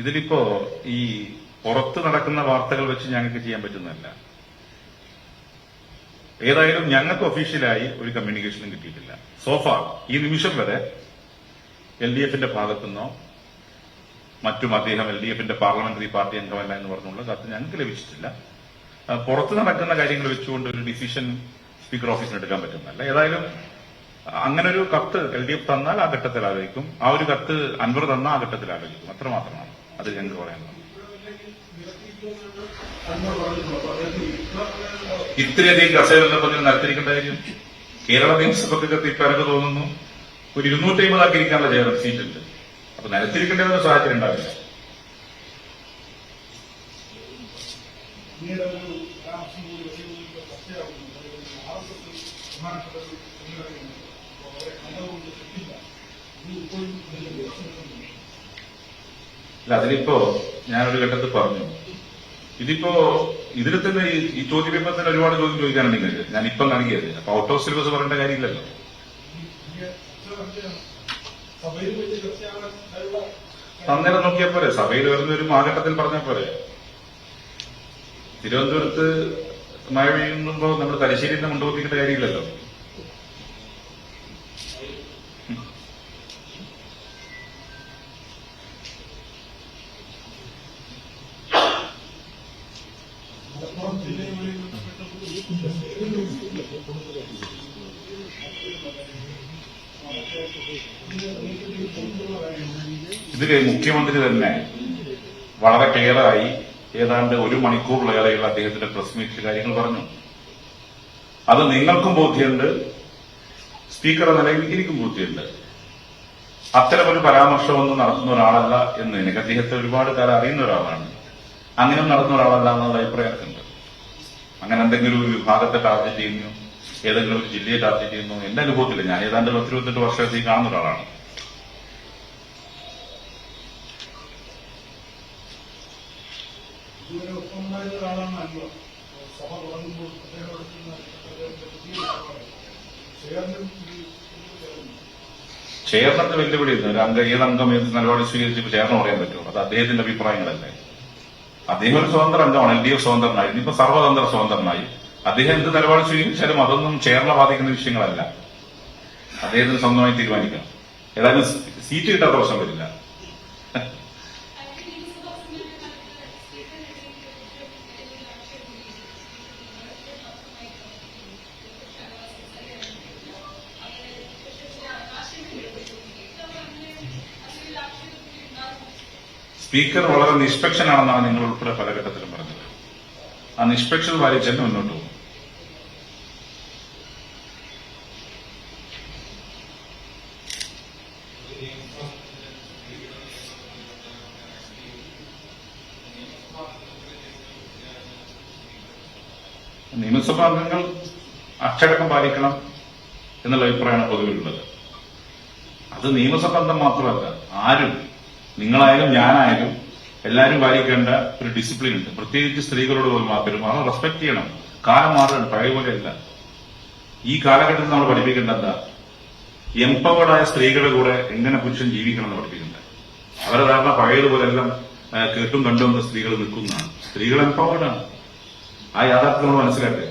ഇതിലിപ്പോ ഈ പുറത്ത് നടക്കുന്ന വാർത്തകൾ വെച്ച് ഞങ്ങൾക്ക് ചെയ്യാൻ പറ്റുന്നതല്ല. ഏതായാലും ഞങ്ങൾക്ക് ഒഫീഷ്യലായി ഒരു കമ്മ്യൂണിക്കേഷനും കിട്ടിയിട്ടില്ല. സോഫാർ ഈ നിമിഷം വരെ എൽ ഡി എഫിന്റെ ഭാഗത്തുനിന്നോ മറ്റും അദ്ദേഹം എൽ ഡി എഫിന്റെ പാർലമെന്ററി പാർട്ടി അംഗമല്ല എന്ന് പറഞ്ഞുള്ള കത്ത് ഞങ്ങൾക്ക് ലഭിച്ചിട്ടില്ല. പുറത്ത് നടക്കുന്ന കാര്യങ്ങൾ വെച്ചുകൊണ്ട് ഒരു ഡിസിഷൻ സ്പീക്കർ ഓഫീസിന് എടുക്കാൻ പറ്റുന്നതല്ല. ഏതായാലും അങ്ങനെ ഒരു കത്ത് എൽ ഡി എഫ് തന്നാൽ ആ ഘട്ടത്തിൽ ആലോചിക്കും. ആ ഒരു കത്ത് അൻവർ തന്നാൽ ആ ഘട്ടത്തിൽ ആലോചിക്കും. അത്ര മാത്രമാണ് അത് ഞങ്ങൾക്ക് പറയാനുള്ളത് ഇത്രയധികം കസേരകളെ പറഞ്ഞ് നടത്തിരിക്കേണ്ട കാര്യം കേരള നിയമസഭയ്ക്കകത്ത് ഇപ്പൊ എനിക്ക് തോന്നുന്നു ഒരു ഇരുന്നൂറ്റി അമ്പതാക്കി ഇരിക്കാനുള്ള ചെയർ സീറ്റുണ്ട് അപ്പൊ നിലത്തിരിക്കേണ്ട ഒരു സാഹചര്യം ഉണ്ടാവില്ല. അല്ല അതിലിപ്പോ ഞാനൊരു ഘട്ടത്തിൽ പറഞ്ഞു. ഇതിപ്പോ ഇതിൽ തന്നെ ഈ- ചോദ്യ പേപ്പർ തന്നെ ഒരുപാട് ചോദ്യം ചോദിക്കാനാണ് നിങ്ങൾക്ക് ഞാൻ ഇപ്പം നൽകിയത് അപ്പൊ ഔട്ട് ഓഫ് സിലബസ് പറയേണ്ട കാര്യമില്ലല്ലോ. അന്നേരം നോക്കിയാൽ പോരെ. സഭയിൽ വരുന്ന ഒരു മാഘട്ടത്തിൽ പറഞ്ഞാൽ പോരെ. തിരുവനന്തപുരത്ത് മഴ പെയ്യുമ്പോ നമ്മൾ തലശ്ശേരിയിൽ നിന്ന് കൊണ്ടുപോയിക്കേണ്ട കാര്യമില്ലല്ലോ. ഇതിൽ മുഖ്യമന്ത്രി തന്നെ വളരെ ക്ലിയറായി ഏതാണ്ട് ഒരു മണിക്കൂറിലേറെയുള്ള അദ്ദേഹത്തിന്റെ പ്രസ് മീറ്റിൽ കാര്യങ്ങൾ പറഞ്ഞു. അത് നിങ്ങൾക്കും ബോധ്യമുണ്ട് സ്പീക്കർ എന്ന നിലയിൽ എനിക്കും ബോധ്യമുണ്ട്. അത്തരമൊരു പരാമർശമൊന്നും നടത്തുന്ന ഒരാളല്ല എന്ന് എനിക്ക് അദ്ദേഹത്തെ ഒരുപാട് കാലം അറിയുന്ന ഒരാളാണ്. അങ്ങനെ നടത്തുന്ന ഒരാളല്ല എന്നുള്ള അഭിപ്രായമുണ്ട് അങ്ങനെ എന്തെങ്കിലും ഒരു വിഭാഗത്തെ ടാർഗറ്റ് ചെയ്യുന്നു? ഏതെങ്കിലും ഒരു ജില്ലയെ ടാർഗറ്റ് ചെയ്യുന്നു? എന്റെ അനുഭവത്തില്ല ഞാൻ ഏതാണ്ട് പത്തിരുപത്തെട്ട് വർഷത്തേക്ക് കാണുന്ന ഒരാളാണ്. ഇതുവരെ വെല്ലുവിളി ഒരു അംഗം ഏത് അംഗം ഏത് നിലപാട് സ്വീകരിച്ച് ചേർന്ന് പറയാൻ പറ്റുമോ? അത് അദ്ദേഹത്തിന്റെ അഭിപ്രായങ്ങളല്ലേ? അദ്ദേഹം ഒരു സ്വതന്ത്ര അംഗമാണ് എൽ ഡി എഫ് സ്വതന്ത്രനായി. ഇനിയിപ്പോ സർവതന്ത്ര സ്വതന്ത്രനായി. അദ്ദേഹം എന്ത് നിലപാട് സ്വീകരിച്ചാലും അതൊന്നും ചേർന്ന ബാധിക്കുന്ന വിഷയങ്ങളല്ല. അദ്ദേഹത്തിന് സ്വന്തമായി തീരുമാനിക്കണം. ഏതായാലും സീറ്റ് കിട്ടാത്ത പ്രശ്നം വരില്ല. സ്പീക്കർ വളരെ നിഷ്പക്ഷനാണെന്നാണ് നിങ്ങൾ ഉൾപ്പെടെ പല ഘട്ടത്തിലും പറഞ്ഞത്. ആ നിഷ്പക്ഷത പാലിച്ച് തന്നെ മുന്നോട്ട് പോകും. നിയമസഭാ അംഗങ്ങൾ അച്ചടക്കം പാലിക്കണം എന്നുള്ള അഭിപ്രായമാണ് പൊതുവിലുള്ളത്. അത് നിയമസംബന്ധം മാത്രമല്ല ആരും നിങ്ങളായാലും ഞാനായാലും എല്ലാവരും പാലിക്കേണ്ട ഒരു ഡിസിപ്ലിൻ ഉണ്ട്. പ്രത്യേകിച്ച് സ്ത്രീകളോട് പെരുമാറും റെസ്പെക്ട് ചെയ്യണം. കാലം മാറുകയാണ് പഴയ പോലെയല്ല ഈ കാലഘട്ടത്തിൽ നമ്മൾ പഠിപ്പിക്കേണ്ട എന്താ? എംപവേർഡായ സ്ത്രീകളുടെ കൂടെ എങ്ങനെ പുരുഷൻ ജീവിക്കണം എന്ന് പഠിപ്പിക്കേണ്ട അവരെ ധാരണ പഴയതുപോലെല്ലാം എല്ലാം കേട്ടും കണ്ടും സ്ത്രീകൾ നിൽക്കുന്നതാണ്. സ്ത്രീകൾ എംപവേർഡാണ് ആ യാഥാർത്ഥ്യം നമ്മൾ മനസ്സിലാക്കുക.